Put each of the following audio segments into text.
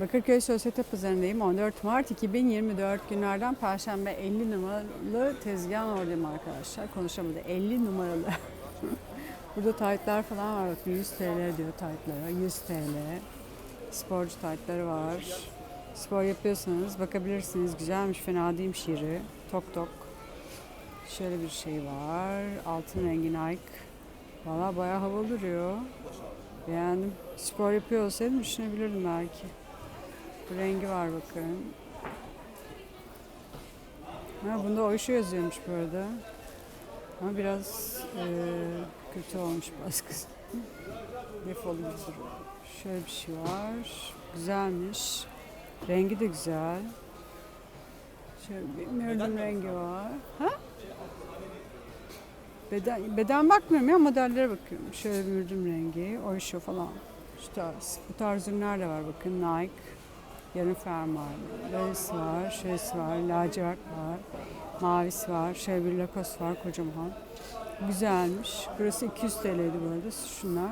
Bakırköy Sosyete Pazarı'ndayım. 14 Mart 2024 günlerden Perşembe 50 numaralı tezgahın oradayım arkadaşlar. Konuşamadı. 50 numaralı. Burada taytlar falan var. Bakın 100 TL diyor taytlara. 100 TL. Sporcu taytları var. Spor yapıyorsanız bakabilirsiniz. Güzelmiş, fena değilmiş yeri. Tok tok. Şöyle bir şey var. Altın rengi Nike. Valla bayağı havalı duruyor. Beğendim. Spor yapıyor olsaydım düşünebilirdim belki. Bu rengi var bakın. Ha, bunda Oyşu yazıyormuş bu arada. Ama biraz eee, kötü olmuş baskısı. Defolu bir. Şöyle bir şey var. Güzelmiş. Rengi de güzel. Şöyle bir mürdüm rengi var. Ha? Beden, beden bakmıyorum ya modellere bakıyorum. Şöyle bir mürdüm rengi, Oyşo falan. Şu tarz. Bu tarz ürünler de var bakın. Nike, yarım fermuarlı. Böylesi var, şöylesi var, lacivert var. Mavisi var, şöyle bir Lacoste var kocaman. Güzelmiş. Burası 200 TL'ydi bu arada şunlar.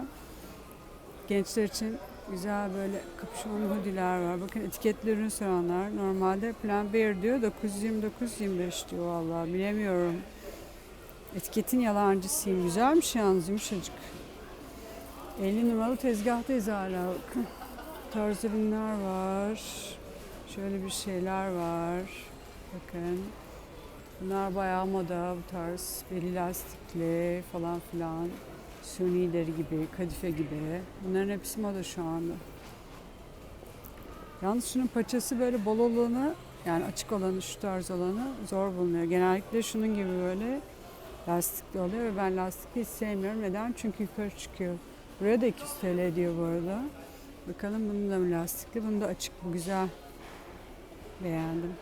Gençler için güzel böyle kapüşonlu hoodiler var. Bakın etiketli ürün soranlar. Normalde Plan Bear diyor 929-25 diyor vallahi bilemiyorum. Etiketin yalancısıyım. Güzelmiş yalnız yumuşacık. 50 numaralı tezgahtayız hala bakın. Tarz ürünler var. Şöyle bir şeyler var. Bakın. Bunlar bayağı moda bu tarz. Beli lastikli falan filan. Sunileri gibi, kadife gibi. Bunların hepsi moda şu anda. Yalnız şunun paçası böyle bol olanı yani açık olanı şu tarz olanı zor bulunuyor. Genellikle şunun gibi böyle lastikli oluyor ve ben lastikli hiç sevmiyorum. Neden? Çünkü yukarı çıkıyor. Buraya da 200 TL diyor bu arada. Bakalım bunun da lastikli? Bunun da açık bu güzel. Beğendim.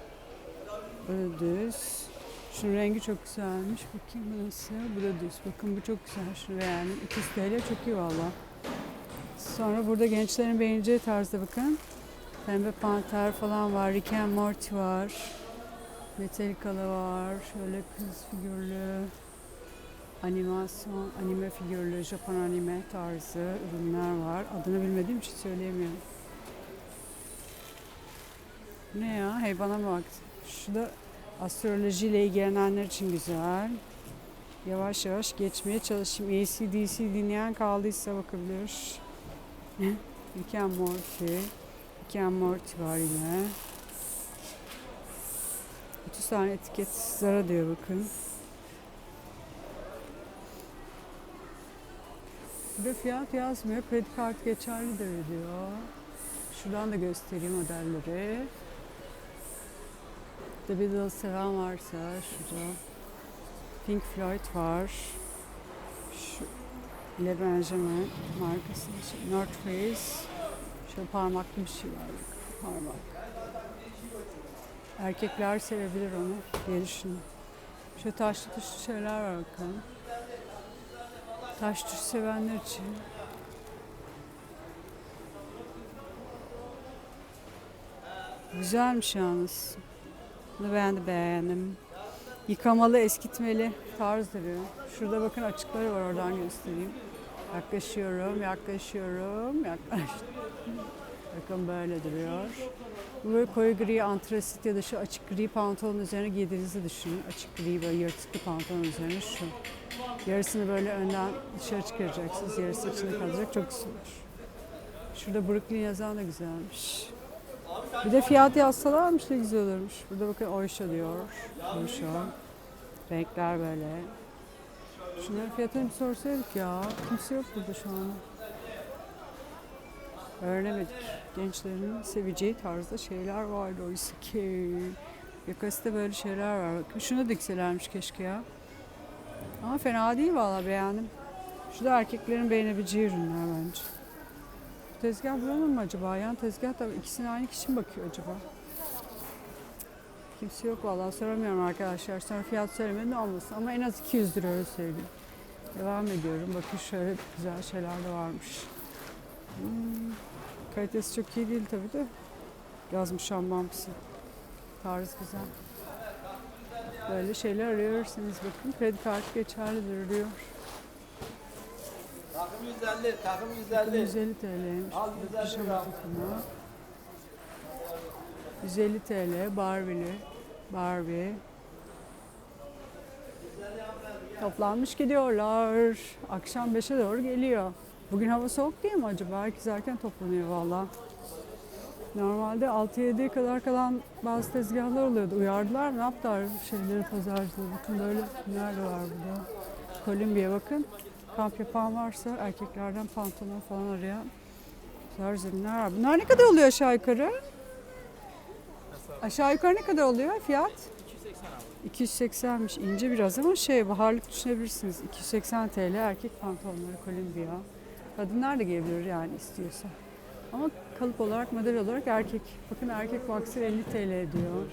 Da düz. Şunun rengi çok güzelmiş. Bakayım bu nasıl? Bu da düz. Bakın bu çok güzel. Şunu beğendim. 200 TL çok iyi valla. Sonra burada gençlerin beğeneceği tarzda bakın. Pembe panter falan var. Rick and Morty var. Metallicalı var. Şöyle kız figürlü. Animasyon, anime figürlü, Japon anime tarzı ürünler var. Adını bilmediğim için söyleyemiyorum. Ne ya? Hey bana baktı? Şu da astrolojiyle ilgilenenler için güzel. Yavaş yavaş geçmeye çalışayım. ACDC dinleyen kaldıysa bakabilir. Rick and Morty. Rick and Morty var yine. 30 tane etiket Zara diyor bakın. Burada fiyat yazmıyor. Kredi kartı geçerlidir diyor. Şuradan da göstereyim modelleri. The Beatles seven varsa şurada. Pink Floyd var. Şu Le Benjamin markası. Şey, North Face. Şöyle parmaklı bir şey var. Parmak. Erkekler sevebilir onu diye düşünüyorum. Şöyle taşlı tuşlu şeyler var bakın. Taş tuş sevenler için. Güzelmiş yalnız. Bunu ben de beğendim. Yıkamalı, eskitmeli tarz duruyor. Şurada bakın açıkları var oradan göstereyim. Yaklaşıyorum, yaklaşıyorum, yaklaştım. Bakın böyle duruyor. Böyle koyu gri antrasit ya da şu açık gri pantolonun üzerine giydiğinizi düşünün. Açık gri böyle yırtıklı pantolon üzerine şu. Yarısını böyle önden dışarı çıkaracaksınız. Yarısı içinde kalacak. Çok güzel olur. Şurada Brooklyn yazan da güzelmiş. Bir de fiyat yazsalarmış ne güzel olurmuş. Burada bakın Oyşa diyor. Oyşa. Renkler böyle. Şunların fiyatını bir sorsaydık ya. Kimse yok burada şu an. Öğrenemedik. Gençlerin seveceği tarzda şeyler vardı oysa ki. Yakası da böyle şeyler var. Bakın şunu dikselermiş keşke ya. Ama fena değil valla beğendim. Şu da erkeklerin beğenebileceği ürünler bence. Bu tezgah buranın mı acaba? Yan tezgah da ikisine aynı kişi mi bakıyor acaba? Kimse yok valla soramıyorum arkadaşlar. Sonra fiyat söylemenin olmasın ama en az 200 lira öyle söyleyeyim. Devam ediyorum. Bakın şöyle güzel şeyler de varmış. Hmm, kalitesi çok iyi değil tabii de. Yazmış şambamsı. Tarz güzel. Böyle şeyler arıyorsanız bakın kredi kartı geçerlidir diyor. Takım 150, takım 150. 150 TL'ymiş. Al, Bu 150 pijama lira. takımı. 150 TL Barbie'li. Barbie. Toplanmış gidiyorlar. Akşam 5'e doğru geliyor. Bugün hava soğuk değil mi acaba? Herkes erken toplanıyor valla. Normalde 6-7'ye kadar kalan bazı tezgahlar oluyordu. Uyardılar ne yaptılar şeyleri pazarcıları. Bakın böyle nerede var burada. Kolombiya bakın. Kamp yapan varsa erkeklerden pantolon falan arayan tarz ürünler var. Bunlar ne kadar oluyor aşağı yukarı? Aşağı yukarı ne kadar oluyor fiyat? 280'miş ince biraz ama şey baharlık düşünebilirsiniz. 280 TL erkek pantolonları Kolombiya. Kadınlar da giyebilir yani istiyorsa. Ama kalıp olarak model olarak erkek. Bakın erkek boxer 50 TL diyor.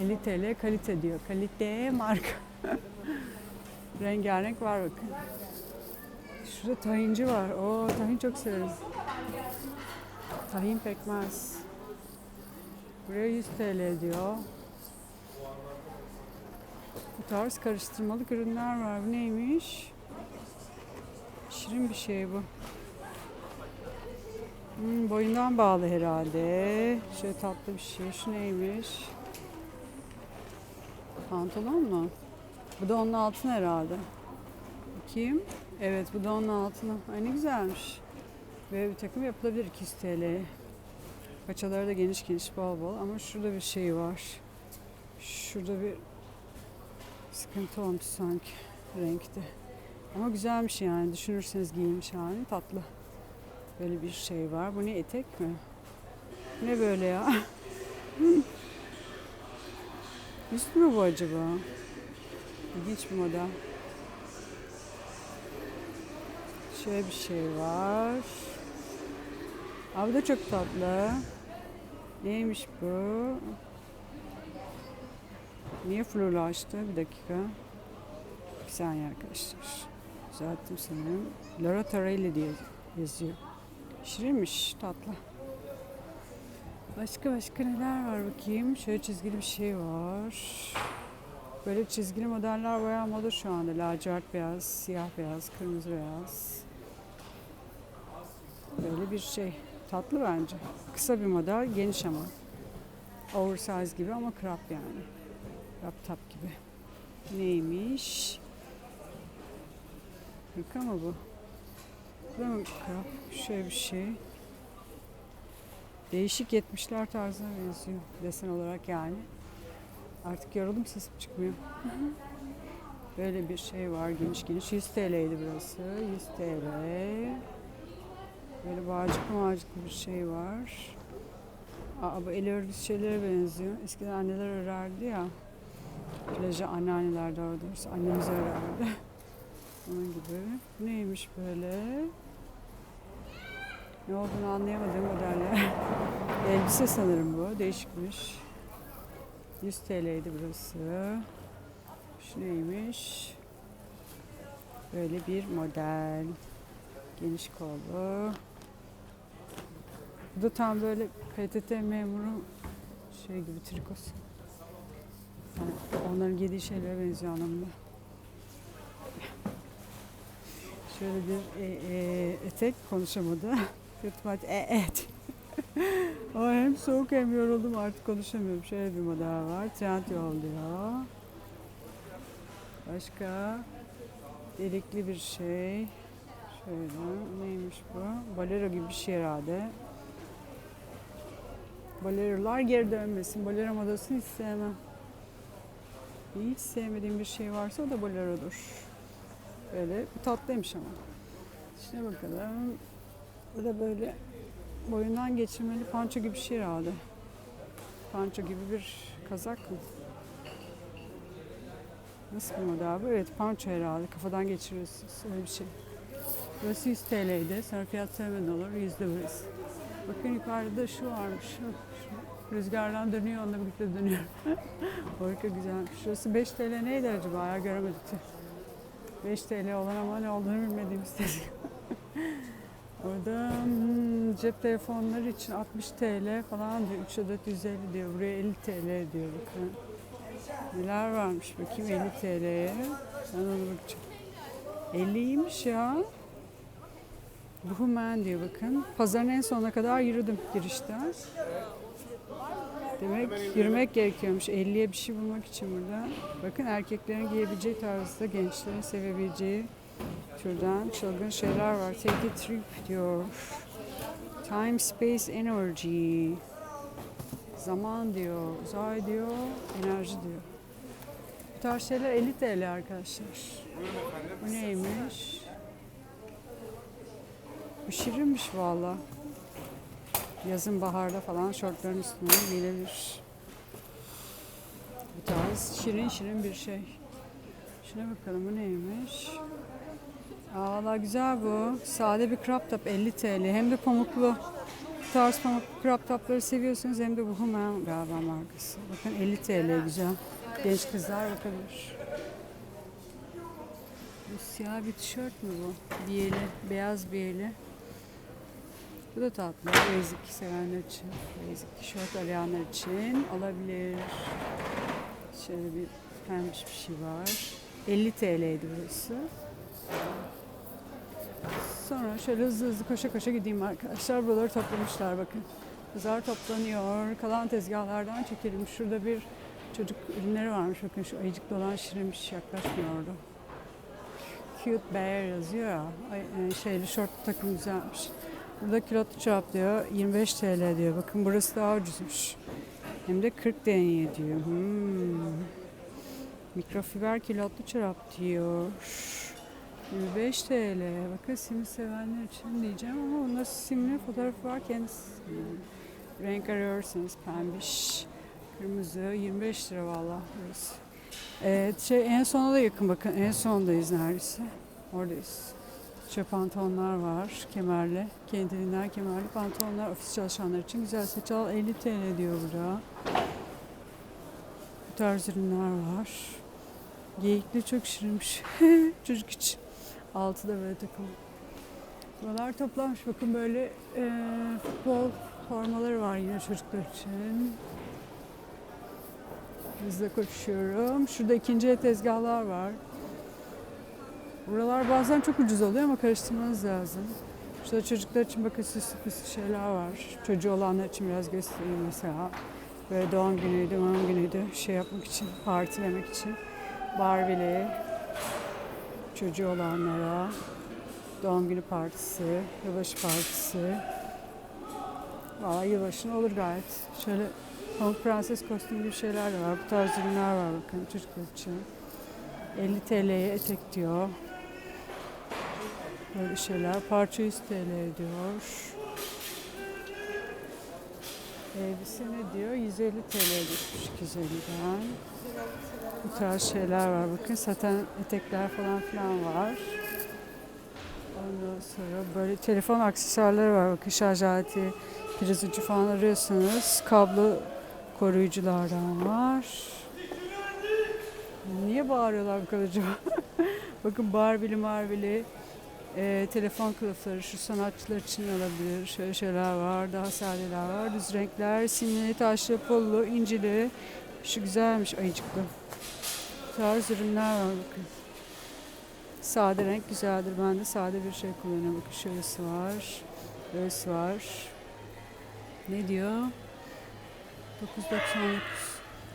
50 TL kalite diyor. Kalite marka. Rengarenk var bakın. Şurada tahinci var. Oo tahin çok severim. Tahin pekmez. Buraya 100 TL diyor. Bu tarz karıştırmalık ürünler var. Bu neymiş? Şirin bir şey bu. Hmm, boyundan bağlı herhalde. Şöyle tatlı bir şey. Şu neymiş? Pantolon mu? Bu da onun altına herhalde. Bakayım. Evet bu da onun altına. Ay ne güzelmiş. Böyle bir takım yapılabilir 200 TL. Paçaları da geniş geniş bol bol ama şurada bir şey var. Şurada bir sıkıntı olmuş sanki renkte. Ama güzelmiş yani düşünürseniz giyilmiş hali tatlı. Böyle bir şey var. Bu ne etek mi? Ne böyle ya? Üst mü bu acaba? İlginç bir model. Şöyle bir şey var. Abi da çok tatlı. Neymiş bu? Niye florlaştı? Bir dakika. Bir saniye arkadaşlar. Düzelttim sanırım. Laura Tarelli diye yazıyor. Şirinmiş, tatlı. Başka başka neler var bakayım. Şöyle çizgili bir şey var. Böyle çizgili modeller bayağı moda şu anda. Lacivert beyaz, siyah beyaz, kırmızı beyaz. Böyle bir şey. Tatlı bence. Kısa bir model, geniş ama. Oversize gibi ama crop yani. Crop top gibi. Neymiş? Hırka mı bu? Crop? Şöyle bir şey. Değişik 70'ler tarzına benziyor desen olarak yani. Artık yoruldum sesim çıkmıyor. Böyle bir şey var geniş geniş. 100 TL'ydi burası. 100 TL. Böyle bağcıklı mağcıklı bir şey var. Aa, bu el örgüsü şeylere benziyor. Eskiden anneler örerdi ya. Plaja anneanneler daha doğrusu. Annemiz örerdi. Onun gibi. Neymiş böyle? Ne olduğunu anlayamadığım modeller. Elbise sanırım bu. Değişikmiş. 100 TL'ydi burası. Şu neymiş? Böyle bir model. Geniş kollu. Bu da tam böyle PTT memuru şey gibi trikos. Yani onların giydiği şeylere benziyor anlamında. Şöyle bir e, e, etek konuşamadı. Yutmaç e, et. Ama hem soğuk hem yoruldum artık konuşamıyorum. Şöyle bir model var. Trend yol diyor. Başka delikli bir şey. Şöyle neymiş bu? Bolero gibi bir şey herhalde. Bolerolar geri dönmesin. Bolero modasını hiç sevmem. Hiç sevmediğim bir şey varsa o da bolerodur. Böyle bu tatlıymış ama. İşte bakalım. Bu da böyle boyundan geçirmeli panço gibi bir şey herhalde. Panço gibi bir kazak mı? Nasıl bir model bu? Evet panço herhalde. Kafadan geçiriyorsunuz. Öyle bir şey. Burası 100 TL'ydi. Sonra fiyat sevmeden olur. Yüzde burası. Bakın yukarıda şu varmış. Şu, şu. Rüzgardan dönüyor. Onunla birlikte dönüyor. Harika güzelmiş. Şurası 5 TL neydi acaba? Ya göremedik. 5 TL olan ama ne olduğunu bilmediğimiz tezgah. Orada hmm, cep telefonları için 60 TL falan diyor. 3 adet 150 diyor. Buraya 50 TL diyor. Bakın. Neler varmış bakayım 50 TL'ye. Ben ona bakacağım. 50 iyiymiş ya. Buhumen diyor bakın. Pazarın en sonuna kadar yürüdüm girişten. Demek yürümek gerekiyormuş 50'ye bir şey bulmak için burada. Bakın erkeklerin giyebileceği tarzda gençlerin sevebileceği türden çılgın şeyler var. Take a trip diyor. Time, space, energy. Zaman diyor, uzay diyor, enerji diyor. Bu tarz şeyler 50 TL arkadaşlar. Bu neymiş? Bu şirinmiş valla. Yazın baharda falan şortların üstüne giyilebilir. Bu tarz şirin şirin bir şey. Şuna bakalım bu neymiş? Aa, valla güzel bu. Sade bir crop top 50 TL. Hem de pamuklu. Bu tarz pamuk crop topları seviyorsunuz hem de bu Human galiba markası. Bakın 50 TL güzel. Genç kızlar bakabilir. Bu siyah bir tişört mü bu? Biyeli, beyaz biyeli. Bu da tatlı. Basic sevenler için. Basic tişört arayanlar için olabilir. Şöyle bir pembiş bir şey var. 50 TL'ydi burası. Sonra şöyle hızlı hızlı koşa koşa gideyim arkadaşlar. Buraları toplamışlar bakın. Pazar toplanıyor. Kalan tezgahlardan çekelim. Şurada bir çocuk ürünleri varmış. Bakın şu ayıcıklı olan şirinmiş yaklaşmıyordu. Cute bear yazıyor ya. Ay, e, şeyli şort takım güzelmiş. Burada kilotlu çorap diyor. 25 TL diyor. Bakın burası daha ucuzmuş. Hem de 40 denye diyor. Hmm. Mikrofiber kilotlu çorap diyor. 25 TL. Bakın simli sevenler için diyeceğim ama onda simli fotoğrafı var kendisi. Renk arıyorsanız pembiş, kırmızı 25 lira valla burası. Evet şey en sona da yakın bakın en sondayız neredeyse. Oradayız. Şöyle pantolonlar var kemerli. Kendiliğinden kemerli pantolonlar ofis çalışanlar için güzel seçal 50 TL diyor burada. Bu tarz ürünler var. Geyikli çok şirinmiş. Çocuk için. Altı da böyle takım. Buralar toplanmış. Bakın böyle e, futbol formaları var yine çocuklar için. Hızla koşuyorum. Şurada ikinci el tezgahlar var. Buralar bazen çok ucuz oluyor ama karıştırmanız lazım. Şurada çocuklar için bakın süslü püslü şeyler var. Çocuğu olanlar için biraz göstereyim mesela. Böyle doğum günüydü, doğum günüydü şey yapmak için, partilemek için. Barbie'li, çocuğu olanlara, doğum günü partisi, yılbaşı partisi. Valla yılbaşına olur gayet. Şöyle Pamuk Prenses kostümü gibi şeyler de var. Bu tarz ürünler var bakın çocuklar için. 50 TL'ye etek diyor. Böyle şeyler. Parça 100 TL diyor. Elbise ne diyor? 150 TL düşmüş 250'den. Bu tarz şeyler var. Bakın saten etekler falan filan var. Ondan sonra böyle telefon aksesuarları var. Bakın şarj aleti, priz ucu falan arıyorsanız kablo koruyuculardan var. Niye bağırıyorlar bu kadar acaba? Bakın Barbie'li Marbie'li e, telefon kılıfları şu sanatçılar için olabilir. Şöyle şeyler var. Daha sadeler var. Düz renkler, simli, taşlı, pullu, incili. Şu güzelmiş ayıcıklı. Tarz ürünler var bakın. Sade renk güzeldir. Ben de sade bir şey kullanıyorum. Bakın şurası var. Böylesi var. Ne diyor? 9.99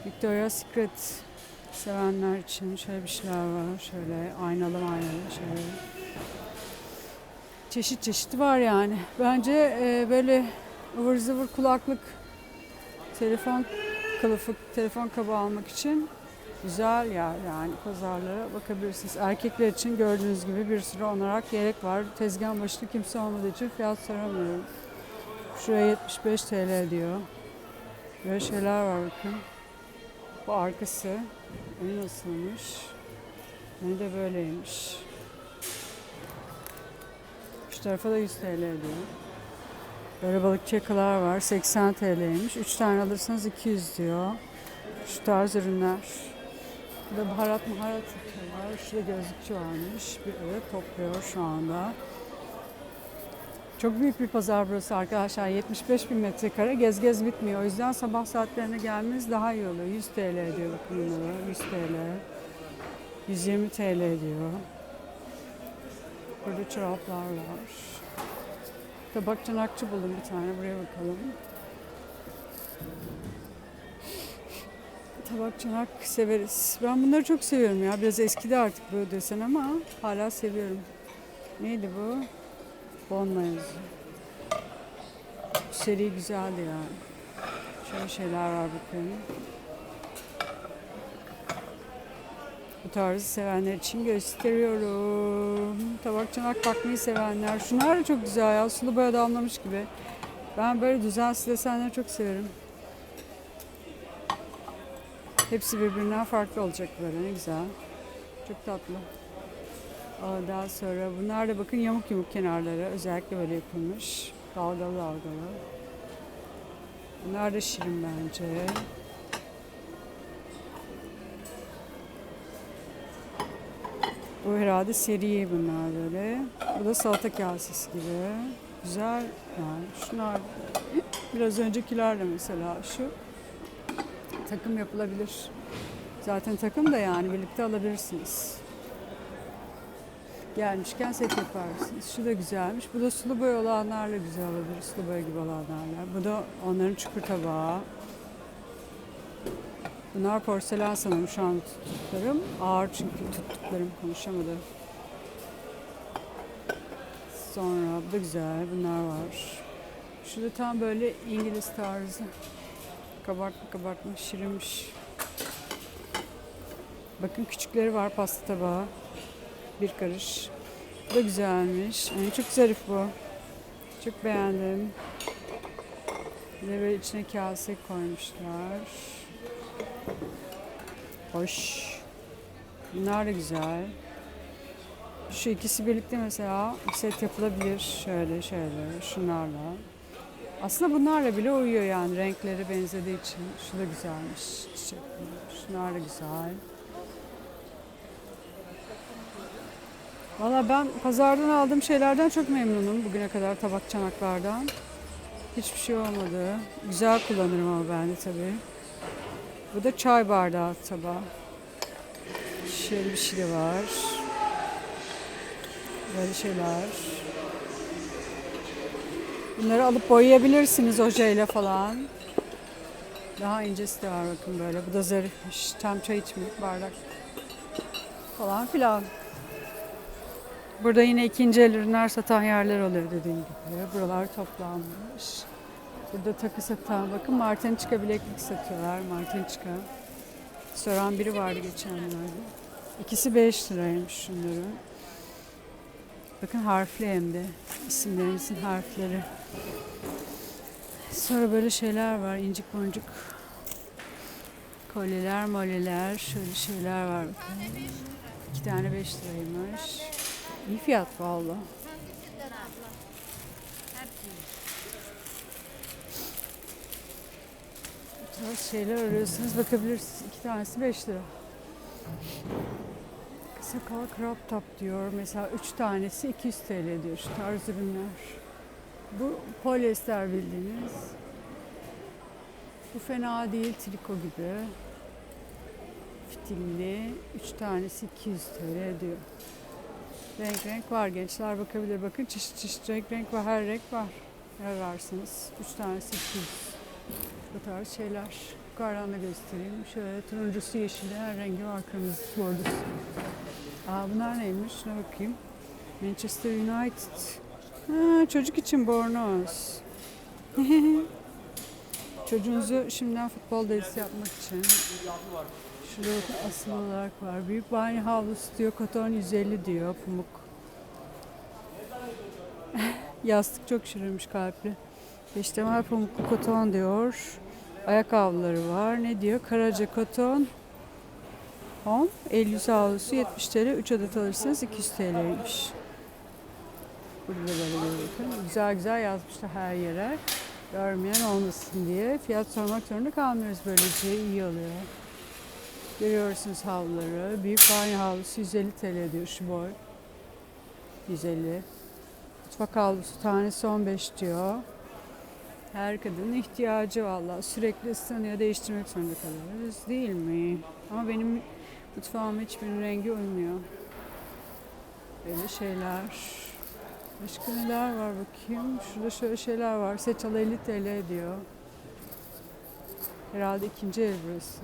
Victoria's Secret sevenler için şöyle bir şeyler var. Şöyle aynalı aynalı şöyle. Çeşit çeşit var yani. Bence e, böyle ıvır zıvır kulaklık, telefon kılıfı, telefon kabı almak için güzel yer yani pazarlara bakabilirsiniz. Erkekler için gördüğünüz gibi bir sürü olarak yelek var. Tezgahın başında kimse olmadığı için fiyat soramıyorum. Şuraya 75 TL diyor. Böyle şeyler var bakın. Bu arkası. Önü nasılmış? Önü de böyleymiş. Tarafa da 100 TL diyor. Böyle balık yakalar var. 80 TL'ymiş. 3 tane alırsanız 200 diyor. Şu tarz ürünler. Burada baharat maharat satıyorlar. Şurada gözlükçü varmış. Bir evet topluyor şu anda. Çok büyük bir pazar burası arkadaşlar. 75 bin metrekare. Gez gez bitmiyor. O yüzden sabah saatlerine gelmeniz daha iyi oluyor. 100 TL diyor bakın bunlara. 100 TL. 120 TL diyor. Burada çoraplar var. Tabak çanakçı buldum bir tane. Buraya bakalım. Tabak çanak severiz. Ben bunları çok seviyorum ya. Biraz eskidi artık bu desen ama hala seviyorum. Neydi bu? Bonla yazıyor. Bu seri güzeldi yani. Şöyle şeyler var bakın. Bu tarzı sevenler için gösteriyorum. Tabak çanak bakmayı sevenler. Şunlar da çok güzel ya. Sulu boya damlamış gibi. Ben böyle düzensiz desenleri çok severim. Hepsi birbirinden farklı olacak böyle ne güzel. Çok tatlı. Daha sonra bunlar da bakın yamuk yamuk kenarları özellikle böyle yapılmış. Dalgalı dalgalı. Bunlar da şirin bence. Bu herhalde seri bunlar böyle. Bu da salata kasesi gibi. Güzel yani. Şunlar biraz öncekiler de mesela şu takım yapılabilir. Zaten takım da yani birlikte alabilirsiniz. Gelmişken set yaparsınız. Şu da güzelmiş. Bu da sulu boy olanlarla güzel olabilir. Sulu boy gibi olanlarla. Bu da onların çukur tabağı. Bunlar porselen sanırım şu an tuttuklarım. Ağır çünkü tuttuklarım konuşamadım. Sonra bu da güzel. Bunlar var. Şu da tam böyle İngiliz tarzı. Kabartma kabartma şirinmiş. Bakın küçükleri var pasta tabağı. Bir karış. Bu da güzelmiş. Ay, çok zarif bu. Çok beğendim. Bir böyle içine kase koymuşlar. Hoş. Bunlar da güzel. Şu ikisi birlikte mesela set yapılabilir. Şöyle şöyle şunlarla. Aslında bunlarla bile uyuyor yani renkleri benzediği için. Şu da güzelmiş. Çiçekli. Şunlar da güzel. Valla ben pazardan aldığım şeylerden çok memnunum bugüne kadar tabak çanaklardan. Hiçbir şey olmadı. Güzel kullanırım ama ben de tabii. Bu da çay bardağı tabağı. Şöyle bir şey de var. Böyle şeyler. Bunları alıp boyayabilirsiniz ojeyle falan. Daha incesi de var bakın böyle. Bu da zarifmiş. Tam çay içmek bardak falan filan. Burada yine ikinci el ürünler satan yerler oluyor dediğim gibi. Buralar toplanmış. Burada takı satan bakın Martiniçka bileklik satıyorlar. Martiniçka. Soran biri vardı geçenlerde. İkisi 5 liraymış şunların. Bakın harfli hem de. İsimlerinizin harfleri. Sonra böyle şeyler var. incik boncuk. Kolyeler, moleler. Şöyle şeyler var bakın. İki tane 5 liraymış. İyi fiyat valla. Tarz şeyler arıyorsanız bakabilirsiniz. İki tanesi 5 lira. Sakal crop top diyor. Mesela üç tanesi 200 TL diyor şu tarz ürünler. Bu polyester bildiğiniz. Bu fena değil triko gibi. Fitilli. Üç tanesi 200 TL diyor. Renk renk var gençler bakabilir. Bakın çeşit çeşit renk renk var. Her renk var. Ne varsınız. Üç tanesi 200. Bu tarz şeyler. Yukarıdan da göstereyim. Şöyle turuncusu, yeşili, her rengi var. Kırmızısı, bordosu. Aa bunlar neymiş? Şuna bakayım. Manchester United. Ha, çocuk için bornoz. Çocuğunuzu şimdiden futbol dersi yapmak için. Şurada asıl olarak var. Büyük banyo havlusu diyor. Koton 150 diyor. Pamuk. Yastık çok şirinmiş kalpli. Beştemel pamuklu koton diyor. Ayakkabıları var. Ne diyor? Karaca koton. Home. El yüz havlusu 70 TL. 3 adet alırsanız 200 TL'ymiş. Burada da böyle bakın. Güzel güzel yazmışlar her yere. Görmeyen olmasın diye. Fiyat sormak zorunda kalmıyoruz böylece. iyi oluyor. Görüyorsunuz havluları. Büyük banyo havlusu 150 TL diyor şu boy. 150. Mutfak havlusu tanesi 15 diyor. Her kadının ihtiyacı valla. Sürekli ıslanıyor, değiştirmek zorunda kalıyoruz. Değil mi? Ama benim mutfağıma hiçbir rengi uymuyor. Böyle şeyler. Başka neler var bakayım. Şurada şöyle şeyler var. Seç al 50 TL diyor. Herhalde ikinci ev burası.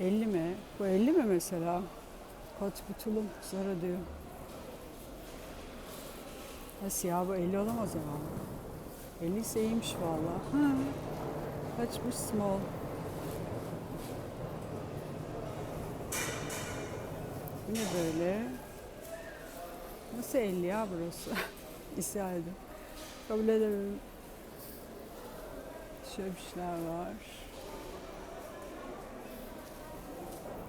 ...50 mi? Bu 50 mi mesela? Kot bir tulum Zara diyor. Nasıl ya bu 50 olamaz ama. 50 ise iyiymiş valla. Ha. Kaçmış small. Bu ne böyle? Nasıl 50 ya burası? İsyan edin. Kabul ederim. Şöyle bir şeyler var.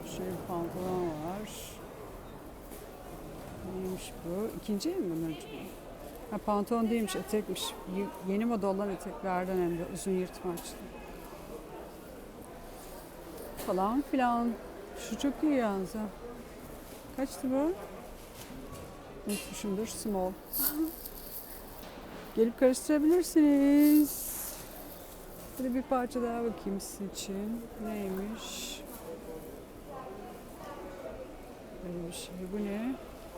Şöyle bir pantolon var. Neymiş bu? İkinci el mi bunun acaba? Ha, pantolon değilmiş, etekmiş. Y- Yeni moda olan eteklerden hem de uzun yırtmaçlı. Falan filan. Şu çok iyi yalnız ha. Kaçtı bu? Unutmuşumdur. Small. Gelip karıştırabilirsiniz. Hadi bir parça daha bakayım sizin için. Neymiş? Böyle bir şey. Bu ne?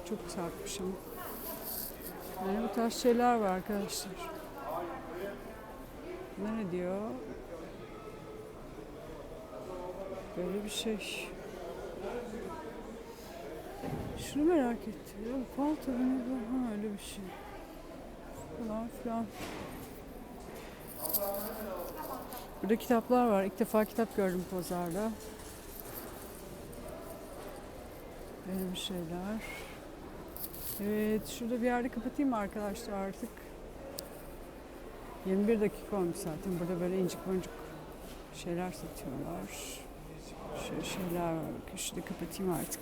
Çok sarkmış ama. Yani bu tarz şeyler var arkadaşlar. Ne diyor? Böyle bir şey. Şunu merak ettim. Ya, ne bu? Ha öyle bir şey. Falan filan. Burada kitaplar var. İlk defa kitap gördüm pazarda. Böyle bir şeyler. Evet, şurada bir yerde kapatayım arkadaşlar artık? 21 dakika olmuş zaten. Burada böyle incik boncuk şeyler satıyorlar. Şöyle şeyler var. Şurada kapatayım artık.